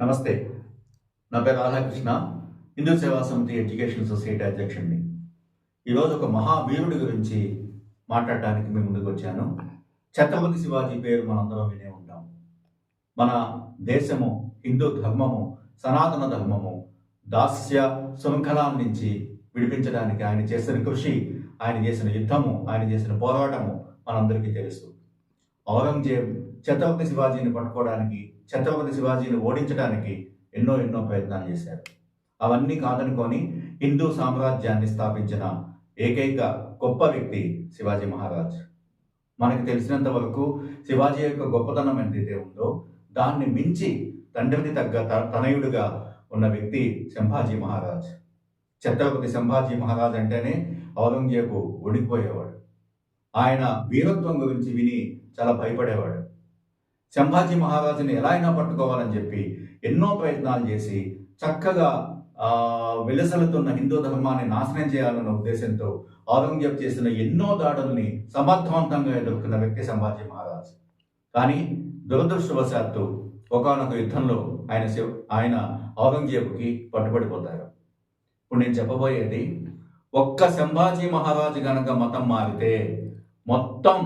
నమస్తే. నా పేరు రాధాకృష్ణ హిందూ సేవా సమితి ఎడ్యుకేషన్ సొసైటీ అధ్యక్షుడిని. ఈరోజు ఒక మహావీరుడి గురించి మాట్లాడటానికి మేము ముందుకు వచ్చాను. ఛత్రపతి శివాజీ పేరు మనందరం వినే ఉంటాం. మన దేశము హిందూ ధర్మము సనాతన ధర్మము దాస్య శృంఖలాల నుంచి విడిపించడానికి ఆయన చేసిన కృషి ఆయన చేసిన యుద్ధము ఆయన చేసిన పోరాటము మనందరికీ తెలుసు. ఔరంగజేబ్ ఛత్రపతి శివాజీని పట్టుకోవడానికి ఛత్రపతి శివాజీని ఓడించడానికి ఎన్నో ఎన్నో ప్రయత్నాలు చేశారు. అవన్నీ కాదనుకొని హిందూ సామ్రాజ్యాన్ని స్థాపించిన ఏకైక గొప్ప వ్యక్తి శివాజీ మహారాజ్. మనకు తెలిసినంత వరకు శివాజీ యొక్క గొప్పతనం ఎంతైతే ఉందో దాన్ని మించి తండ్రిని తగ్గ తనయుడుగా తనయుడిగా ఉన్న వ్యక్తి సంభాజీ మహారాజ్. ఛత్రపతి సంభాజీ మహారాజ్ అంటేనే ఔరంగజేబు ఓడిపోయేవాడు. ఆయన వీరత్వం గురించి విని చాలా భయపడేవాడు. సంభాజీ మహారాజుని ఎలా అయినా పట్టుకోవాలని చెప్పి ఎన్నో ప్రయత్నాలు చేసి చక్కగా విలసలుతున్న హిందూ ధర్మాన్ని నాశనం చేయాలన్న ఉద్దేశంతో ఔరంగజేబ్ చేసిన ఎన్నో దాడుల్ని సమర్థవంతంగా ఎదుర్కొన్న వ్యక్తి సంభాజీ మహారాజ్. కానీ దురదృష్టవశాత్తు ఒకనొక యుద్ధంలో ఆయన శివ- ఆయన ఔరంగజేబుకి పట్టుబడిపోతారు. ఇప్పుడు నేను చెప్పబోయేది ఒక్క సంభాజీ మహారాజు గనక మతం మారితే మొత్తం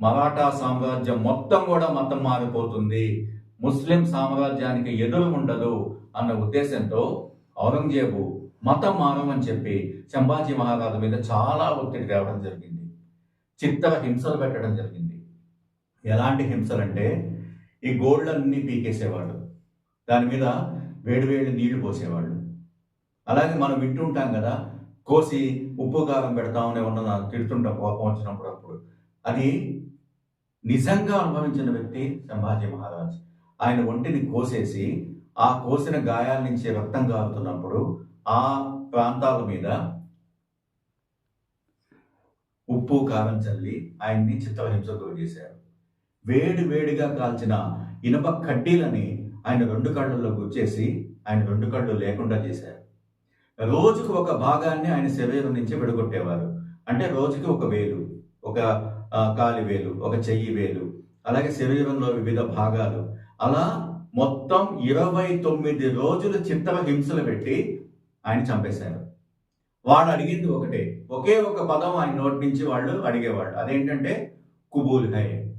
మరాఠా సామ్రాజ్యం మొత్తం కూడా మతం మారిపోతుంది. ముస్లిం సామ్రాజ్యానికి ఎదురు ఉండదు అన్న ఉద్దేశంతో ఔరంగజేబు మతం మారమని చెప్పి సంభాజీ మహారాజు మీద చాలా ఒత్తిడి తేవడం జరిగింది. చిత్తర హింసలు పెట్టడం జరిగింది. ఎలాంటి హింసలంటే ఈ గోళ్ళన్నీ పీకేసేవాడు దాని మీద వేడివేడి నీళ్ళు పోసేవాళ్ళు. అలాగే మనం వింటుంటాం కదా కోసి ఉప్పు కారం పెడతామని ఉన్న తిడుతుంటాం కోపం వచ్చినప్పుడు అప్పుడు. అది నిజంగా అనుభవించిన వ్యక్తి సంభాజీ మహారాజ్. ఆయన ఒంటిని కోసేసి ఆ కోసిన గాయాల నుంచి రక్తం కారుతున్నప్పుడు ఆ ప్రాంతాల మీద ఉప్పు కారం చల్లి ఆయన్ని చిత్రహింసకు చేశారు. వేడి వేడిగా కాల్చిన ఇనుప కడ్డీలని ఆయన రెండు కళ్ళల్లో గుచ్చేసి ఆయన రెండు కళ్ళు లేకుండా చేశారు. రోజుకు ఒక భాగాన్ని ఆయన శరీరం నుంచి విడగొట్టేవారు. అంటే రోజుకి ఒక వేలు ఒక కాలి వేలు ఒక చెయ్యి వేలు అలాగే శరీరంలో వివిధ భాగాలు. అలా మొత్తం ఇరవై తొమ్మిది రోజులు చిత్తవ హింసలు పెట్టి ఆయన చంపేశారు. వాడు అడిగింది ఒకటే ఒకే ఒక పదం ఆయన నోటి నుంచి వాళ్ళు అడిగేవాళ్ళు. అదేంటంటే కుబూల్ హై.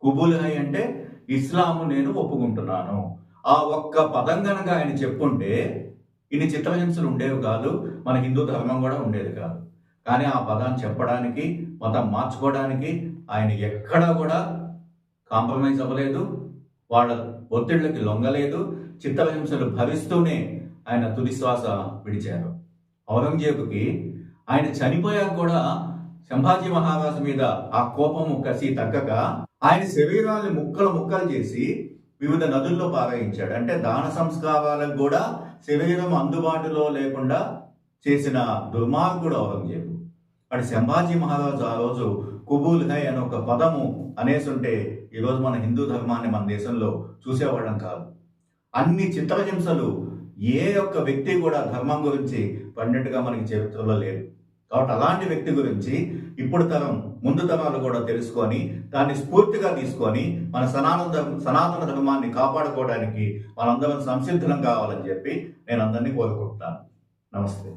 కుబూల్ హై అంటే ఇస్లాము నేను ఒప్పుకుంటున్నాను. ఆ ఒక్క పదం గనక ఆయన చెప్పుంటే ఇన్ని చిత్రహింసలు ఉండేవి కాదు. మన హిందూ ధర్మం కూడా ఉండేది కాదు. కానీ ఆ పదాన్ని చెప్పడానికి మతం మార్చుకోవడానికి ఆయన ఎక్కడా కూడా కాంప్రమైజ్ అవ్వలేదు. వాళ్ళ ఒత్తిళ్ళకి లొంగలేదు. చిత్తహింసలు భరిస్తూనే ఆయన తుదిశ్వాస విడిచారు. ఔరంగజేబుకి ఆయన చనిపోయాక కూడా సంభాజీ మహారాజు మీద ఆ కోపము కసి తగ్గక ఆయన శరీరాన్ని ముక్కలు ముక్కలు చేసి వివిధ నదుల్లో పారాయించాడు. అంటే దాన సంస్కారాలకు కూడా శరీరం అందుబాటులో లేకుండా చేసిన దుర్మార్గుడు ఔరంగజేబు. అటు శంభాజీ మహారాజు ఆ రోజు కుబూల్ హై అనే ఒక పదము అనేసుంటే ఈరోజు మన హిందూ ధర్మాన్ని మన దేశంలో చూసేవాళ్ళం కాదు. అన్ని చిత్రహింసలు ఏ ఒక్క వ్యక్తి కూడా ధర్మం గురించి పడినట్టుగా మనకి చరిత్రలో లేదు కాబట్టి అలాంటి వ్యక్తి గురించి ఇప్పుడు తరం ముందు తరాలు కూడా తెలుసుకొని దాన్ని స్ఫూర్తిగా తీసుకొని మన సనాతన సనాతన ధర్మాన్ని కాపాడుకోవడానికి మనందరం సంసిద్ధులం కావాలని చెప్పి నేను అందరినీ కోరుకుంటున్నాను. నమస్తే.